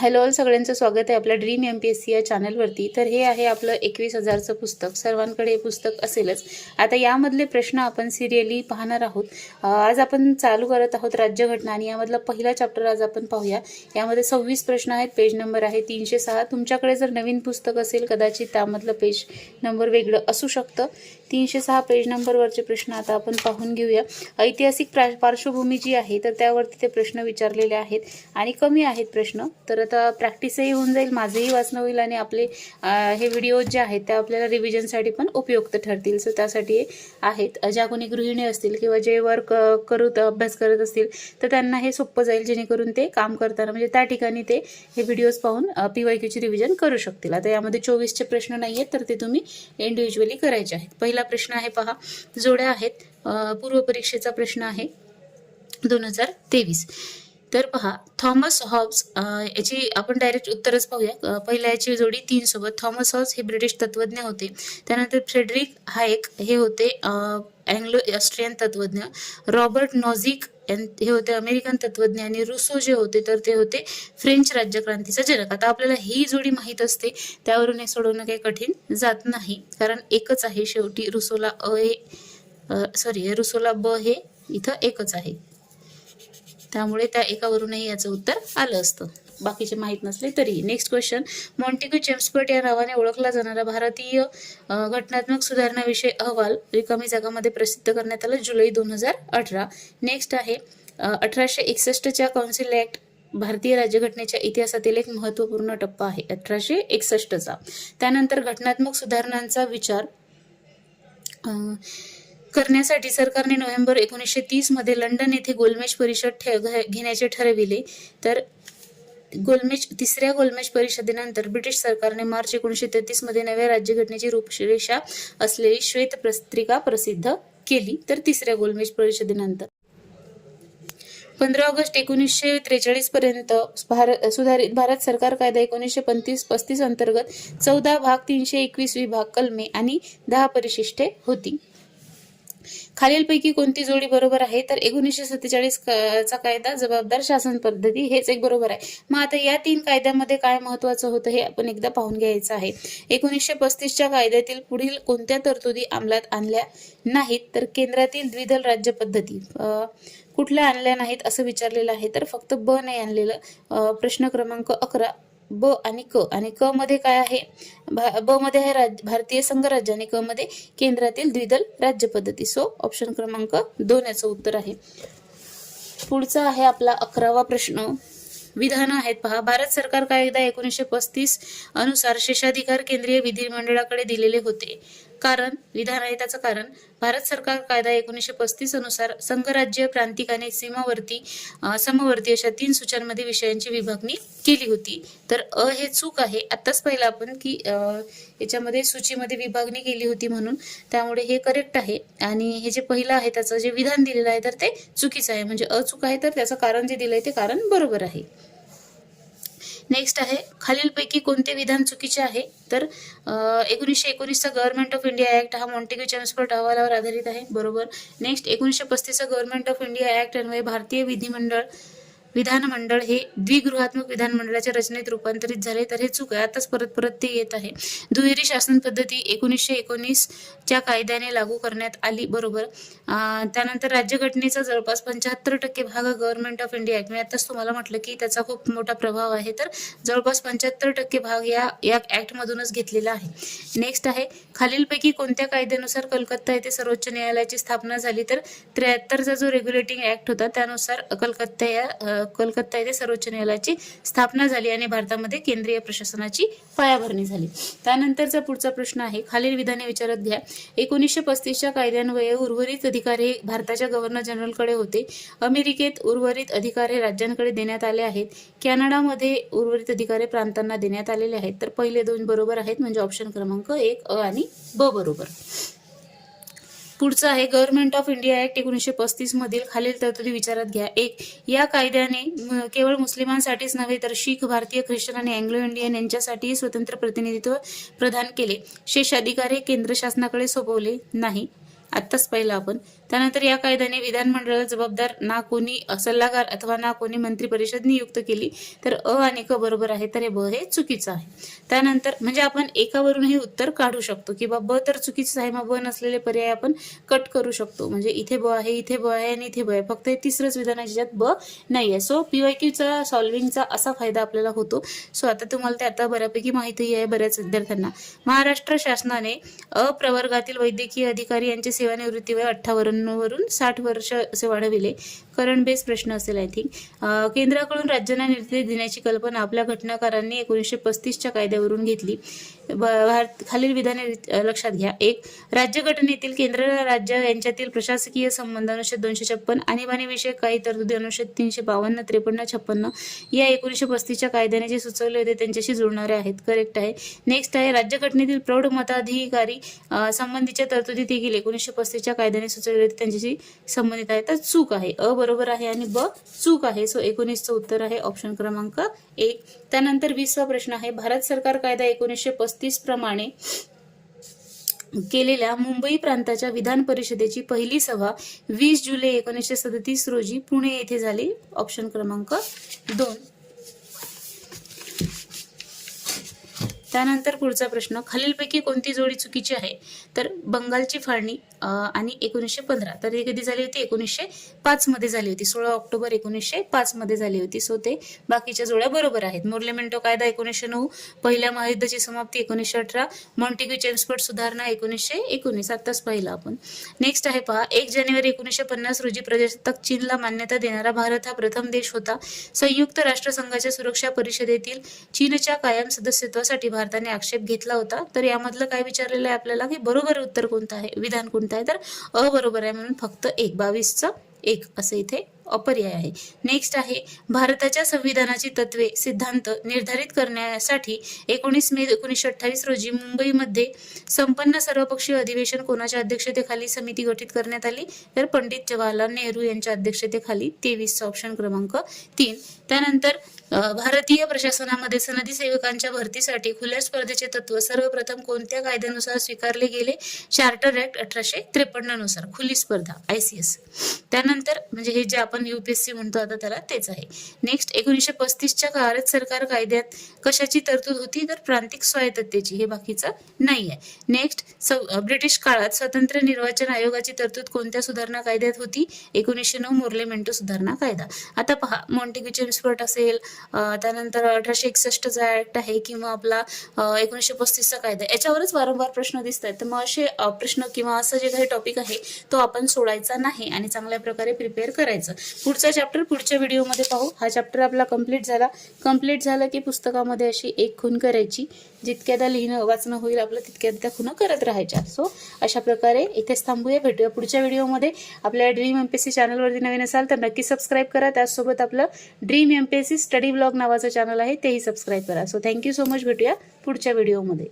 Hello all सगळ्यांचं स्वागत आहे आपल्या dream M P S C या चॅनलवरती तर हे आहे आपलं एकवीस हजारचं पुस्तक. सर्वांकडे हे पुस्तक असेलच. आता यामधले प्रश्न आपण सिरियली पाहणार आहोत. आज आपण चालू करत आहोत राज्यघटना आणि यामधला पहिला चॅप्टर आज आपण पाहूया. यामध्ये सव्वीस प्रश्न आहेत. पेज नंबर आहे तीनशे सहा. तुमच्याकडे जर नवीन पुस्तक असेल कदाचित त्यामधलं पेज नंबर वेगळं असू शकतं. तीनशे सहा पेज नंबरवरचे प्रश्न आता आपण पाहून घेऊया. ऐतिहासिक प्रा पार्श्वभूमी जी आहे तर त्यावरती ते प्रश्न विचारलेले आहेत. आणि कमी आहेत प्रश्न तर तर प्रॅक्टिसही होऊन जाईल माझंही वाचणं होईल आणि आपले हे व्हिडिओज जे आहेत त्या आपल्याला रिव्हिजनसाठी पण उपयुक्त ठरतील. सो त्यासाठी हे आहेत. ज्या कोणी गृहिणी असतील किंवा जे वर्क करू अभ्यास करत असतील तर त्यांना हे सोपं जाईल जेणेकरून ते काम करताना म्हणजे त्या ठिकाणी ते हे व्हिडिओज पाहून पी वाय क्यूची रिव्हिजन करू शकतील. आता यामध्ये चोवीसचे प्रश्न नाही आहेत तर ते तुम्ही इंडिव्हिज्युअली करायचे आहेत. पहिला प्रश्न आहे पहा. जोड्या आहेत. पूर्वपरीक्षेचा पूर्व परीक्षेचा प्रश्न आहे. दोन हजार तेवीस. तर पहा थॉमस हॉब्स याची आपण डायरेक्ट उत्तरच पाहूया. पहिल्या याची जोडी तीन सोबत. थॉमस हॉब्स हे ब्रिटिश तत्वज्ञ होते. त्यानंतर फ्रेडरिक हायक हे होते अँग्लो ऑस्ट्रियन तत्वज्ञ रॉबर्ट नॉझिक यां- हे होते अमेरिकन तत्वज्ञ आणि रुसो जे होते तर ते होते फ्रेंच राज्यक्रांतीचा जनक. आता आपल्याला ही जोडी माहीत असते त्यावरून हे सोडवणं काही कठीण जात नाही. कारण एकच आहे शेवटी रुसोला अ हे सॉरी रुसोला ब हे इथं एकच आहे. त्यामुळे त्या एकावरूनही याचं उत्तर आलं असतं. बाकीचे माहीत नसले तरी. नेक्स्ट क्वेश्चन मॉन्टिक्यू जेम्सपर्ट या नावाने ओळखला जाणारा भारतीय घटनात्मक सुधारणाविषयी अहवाल रिकामी जगामध्ये प्रसिद्ध करण्यात आला जुलै दोन हजार अठरा. नेक्स्ट आहे अठराशे एकसष्टच्या काउन्सिल ॲक्ट भारतीय राज्यघटनेच्या इतिहासातील एक महत्त्वपूर्ण टप्पा आहे अठराशे एकसष्टचा त्यानंतर घटनात्मक सुधारणांचा विचार करण्यासाठी सरकारने नोव्हेंबर एकोणीसशे तीसमध्ये लंडन येथे गोलमेज परिषद ठे- घेण्याचे ठरविले. तर गोलमेज तिसऱ्या गोलमेज परिषदेनंतर ब्रिटिश सरकारने मार्च एकोणीसशे तेहतीसमध्ये नव्या राज्यघटनेची रूपरेषा असलेली श्वेत पत्रिका प्रसिद्ध केली. तर तिसऱ्या गोलमेज परिषदेनंतर. पंधरा ऑगस्ट एकोणीसशे त्रेचाळीस पर्यंत भारत सुधारित भारत सरकार कायदा एकोणीसशे पंतीस पस्तीस अंतर्गत चौदा भाग तीनशे एकवीस विभाग कलमे आणि दहा परिशिष्टे होती. खालीलपैकी कोणती जोडी बरोबर आहे? तर एकोणीसशे सत्तेचाळीस चा कायदा जबाबदार शासन पद्धती हेच एक बरोबर आहे. मग आता या तीन कायद्यामध्ये काय महत्वाचं होतं हे आपण एकदा पाहून घ्यायचं आहे. एकोणीसशे पस्तीसच्या कायद्यातील पुढील कोणत्या तरतुदी अंमलात आणल्या नाहीत? तर केंद्रातील द्विदल राज्य पद्धती कुठल्या आणल्या नाहीत असं विचारलेलं आहे? तर फक्त ब नाही आणलेलं प्रश्न क्रमांक अकरा ब आणि क आणि क मध्ये काय आहे? भा- ब मध्ये आहे राज भारतीय संघराज्य आणि क मध्ये केंद्रातील द्विदल राज्य पद्धती. सो ऑप्शन क्रमांक दोन याचं उत्तर आहे. पुढचा आहे आपला अकरावा प्रश्न. विधान आहेत पहा. भारत सरकार कायदा एकोणीसशे पस्तीस अनुसार शेषाधिकार केंद्रीय विधिमंडळाकडे दिलेले होते. कारण विधान आहे त्याचं कारण. भारत सरकार कायदा एकोणीसशे पस्तीस अनुसार संघराज्य प्रांतिक आणि सीमावर्ती समवर्ती अशा तीन सूचांमध्ये विषयांची विभागणी केली होती. तर अ हे चूक आहे. आत्ताच पाहिलं आपण की याच्यामध्ये सूचीमध्ये विभागणी केली होती म्हणून. त्यामुळे हे करेक्ट आहे. आणि हे जे पहिलं आहे त्याचं जे विधान दिलेलं आहे तर ते चुकीचं आहे. म्हणजे अचूक आहे तर त्याचं कारण जे दिलंय ते कारण बरोबर आहे. नेक्स्ट आहे खालीलपैकी कोणते विधान चुकीचे आहे? तर एकोणीसशे एकोणीसचा गव्हर्नमेंट ऑफ इंडिया ऍक्ट हा मॉन्टेग्यू चॅम्सफोर्ट अहवालावर आधारित आहे. बरोबर. नेक्स्ट एकोणीसशे पस्तीसचा गव्हर्नमेंट ऑफ इंडिया ऍक्ट अन्वये भारतीय विधिमंडळ. विधानमंडळ हे द्विगृहात्मक विधानमंडळाच्या रचनेत रूपांतरित झाले तर हे चूक आहे आताच परत परत ते येत आहे. दुहेरी शासन पद्धती एकोणीसशे एकोणीसच्या कायद्याने लागू करण्यात आली बरोबर. त्यानंतर राज्यघटनेचा जवळपास पंच्याहत्तर टक्के भाग गव्हर्नमेंट ऑफ इंडिया ऍक्ट मी आताच तुम्हाला म्हटलं की त्याचा खूप मोठा प्रभाव आहे तर जवळपास पंच्याहत्तर टक्के भाग या या ऍक्टमधूनच घेतलेला आहे. नेक्स्ट आहे खालीलपैकी कोणत्या कायद्यानुसार कलकत्ता येथे सर्वोच्च न्यायालयाची स्थापना झाली तर त्र्याहत्तरचा जो रेग्युलेटिंग ऍक्ट होता त्यानुसार कलकत्ता या कलकत्ता येथे सर्वोच्च न्यायालयाची स्थापना झाली आणि भारतामध्ये केंद्रीय प्रशासनाची पायाभरणी झाली. त्यानंतरचा पुढचा प्रश्न आहे खालील विधाने विचारात घ्या. एकोणीसशे पस्तीसच्या कायद्यान्वये उर्वरित अधिकार हे भारताच्या गव्हर्नर जनरलकडे होते. अमेरिकेत उर्वरित अधिकार हे राज्यांकडे देण्यात आले आहेत. कॅनडामध्ये उर्वरित अधिकार हे प्रांतांना देण्यात आलेले आहेत. तर पहिले दोन बरोबर आहेत म्हणजे ऑप्शन क्रमांक एक अ आणि ब बरोबर. पुढचं आहे गव्हर्नमेंट ऑफ इंडिया ऍक्ट एकोणीसशे पस्तीस मधील खालील तरतुदी विचारात घ्या. एक या कायद्याने केवळ मुस्लिमांसाठीच नव्हे तर शीख भारतीय ख्रिश्चन आणि अँग्लो इंडियन यांच्यासाठीही स्वतंत्र प्रतिनिधित्व प्रदान केले. शेष अधिकार हे केंद्र शासनाकडे सोपवले नाही. आत्ताच पाहिलं आपण. त्यानंतर या कायद्याने विधानमंडळाला जबाबदार ना कोणी सल्लागार अथवा ना कोणी मंत्री परिषद नियुक्त केली तर अ आणि क बरोबर आहे तर हे ब हे चुकीचं आहे. त्यानंतर म्हणजे आपण एकावरून हे उत्तर काढू शकतो किंवा ब तर चुकीचं आहे मग ब नसलेले पर्याय आपण कट करू शकतो. म्हणजे इथे ब आहे इथे ब आहे आणि इथे ब आहे. फक्त हे तिसरंच विधान आहे ज्याच्यात ब नाही आहे सो पीवायक्यूचा सॉल्विंगचा असा फायदा आपल्याला होतो. सो आता तुम्हाला ते आता बऱ्यापैकी माहिती आहे बऱ्याच विद्यार्थ्यांना. महाराष्ट्र शासनाने अप्रवर्गातील वैद्यकीय अधिकारी यांची सेवानिवृत्ती वय अठ्ठावरून वरून साठ वर्ष असे वाढविले. करंट बेस प्रश्न असेल आय थिंक केंद्राकडून राज्यांना निर्देश देण्याची कल्पना आपल्या घटनाकारांनी एकोणीसशे पस्तीसच्या कायद्यावरून घेतली. खालील विधाने लक्षात घ्या. एक राज्यघटनेतील केंद्र राज्य यांच्यातील प्रशासकीय संबंध अनुच्छेद दोनशे छप्पन आणीबाणीविषयक काही तरतुदी अनुच्छेद तीनशे बावन्न त्रेपन्न छप्पन्न या एकोणीसशे पस्तीसच्या कायद्याने जे सुचवले होते त्यांच्याशी जुळणारे आहेत. करेक्ट आहे. नेक्स्ट आहे राज्यघटनेतील प्रौढ मताधिकारी संबंधीच्या तरतुदी देखील एकोणीसशे पस्तीसच्या कायद्याने सुचवले होते त्यांच्याशी संबंधित आहे तर चूक आहे. अ बरोबर आहे आणि ब चूक आहे. सो एकोणीसचं उत्तर आहे ऑप्शन क्रमांक एक. त्यानंतर वीसवा प्रश्न आहे भारत सरकार कायदा एकोणीसशे पस्तीस प्रमाणे केलेल्या मुंबई प्रांताच्या विधान परिषदेची पहिली सभा वीस जुलै एकोणीसशे सदतीस रोजी पुणे येथे झाली. ऑप्शन क्रमांक दोन. त्यानंतर पुढचा प्रश्न खालीलपैकी कोणती जोडी चुकीची आहे? तर बंगालची फाळणी आणि एकोणीसशे पंधरा. तर ही कधी झाली होती? एकोणीसशे पाच मध्ये झाली होती. सोळा ऑक्टोबर एकोणीसशे पाच मध्ये झाली होती. सो ते बाकीच्या जोड्या बरोबर आहेत. मोर्लेमेंटो कायदा एकोणीसशे नऊ पहिल्या महायुद्धाची समाप्ती एकोणीसशे अठरा मॉन्टिग्यू चेम्सफोर्ड सुधारणा एकोणीसशे एकोणीस. आत्ताच पाहिलं आपण. नेक्स्ट आहे पहा एक जानेवारी एकोणीसशे पन्नास रोजी प्रजासत्ताक चीनला मान्यता देणारा भारत हा प्रथम देश होता. संयुक्त राष्ट्रसंघाच्या सुरक्षा परिषदेतील चीनच्या कायम सदस्यत्वासाठी भारताने आक्षेप घेतला होता. तर यामधलं काय विचारलेलं आहे आपल्याला की बरोबर उत्तर कोणतं आहे? विधान कोणतं आहे? तर अ बरोबर आहे म्हणून फक्त एक बावीसचं एक असं इथे अपर्याय आहे. नेक्स्ट आहे भारताच्या संविधानाची तत्वे सिद्धांत निर्धारित करण्यासाठी एकोणीस मे एकोणीसशे अठ्ठावीस रोजी मुंबईमध्ये संपन्न सर्वपक्षीय अधिवेशन कोणाच्या अध्यक्षतेखाली समिती गठीत करण्यात आली? तर पंडित जवाहरलाल नेहरू यांच्या अध्यक्षतेखाली तेवीसचा ऑप्शन क्रमांक तीन. त्यानंतर भारतीय प्रशासनामध्ये सनदी सेवकांच्या भरतीसाठी खुल्या स्पर्धेचे तत्व सर्वप्रथम कोणत्या कायद्यानुसार स्वीकारले गेले? चार्टर ऍक्ट अठराशे त्रेपन्ननुसार खुली स्पर्धा आय सी एस त्यानंतर म्हणजे हे जे आपण युपीएससी म्हणतो आता त्याला तेच आहे. नेक्स्ट एकोणीसशे पस्तीसच्या भारत सरकार कायद्यात कशाची तरतूद होती? तर प्रांतिक स्वायत्ततेची. हे बाकीचं नाही आहे नेक्स्ट ब्रिटिश काळात स्वतंत्र निर्वाचन आयोगाची तरतूद कोणत्या सुधारणा कायद्यात होती? एकोणीसशे नऊ मोर्लेमेंटो सुधारणा कायदा. आता पहा मॉन्टेग्यू चेम्सफोर्ट असेल त्यानंतर अठराशे एकसष्टचा ऍक्ट आहे किंवा आपला एकोणीसशे पस्तीसचा कायदा. याच्यावरच वारंवार प्रश्न दिसत आहेत तर मग असे प्रश्न किंवा असं जे काही टॉपिक आहे तो आपण सोडायचा नाही आणि चांगल्या प्रकारे प्रिपेअर करायचं. पुढचा चॅप्टर पुढच्या व्हिडिओमध्ये पाहू. हा चॅप्टर आपला कंप्लीट झाला. कंप्लीट झालं की पुस्तकामध्ये अशी एक खून करायची. जितक्यादा लिहिणं वाचणं होईल आपलं तितक्या त्या खुणं करत राहायच्या. सो अशा प्रकारे इथेच थांबूया. भेटूया पुढच्या व्हिडिओमध्ये आपल्या dream M P S C चॅनलवरती नवीन असाल तर नक्की सबस्क्राईब करा. त्याचसोबत आपलं dream M P S C study blog नावाचं चॅनल आहे तेही सबस्क्राईब करा. सो थँक्यू सो मच भेटूया पुढच्या व्हिडिओमध्ये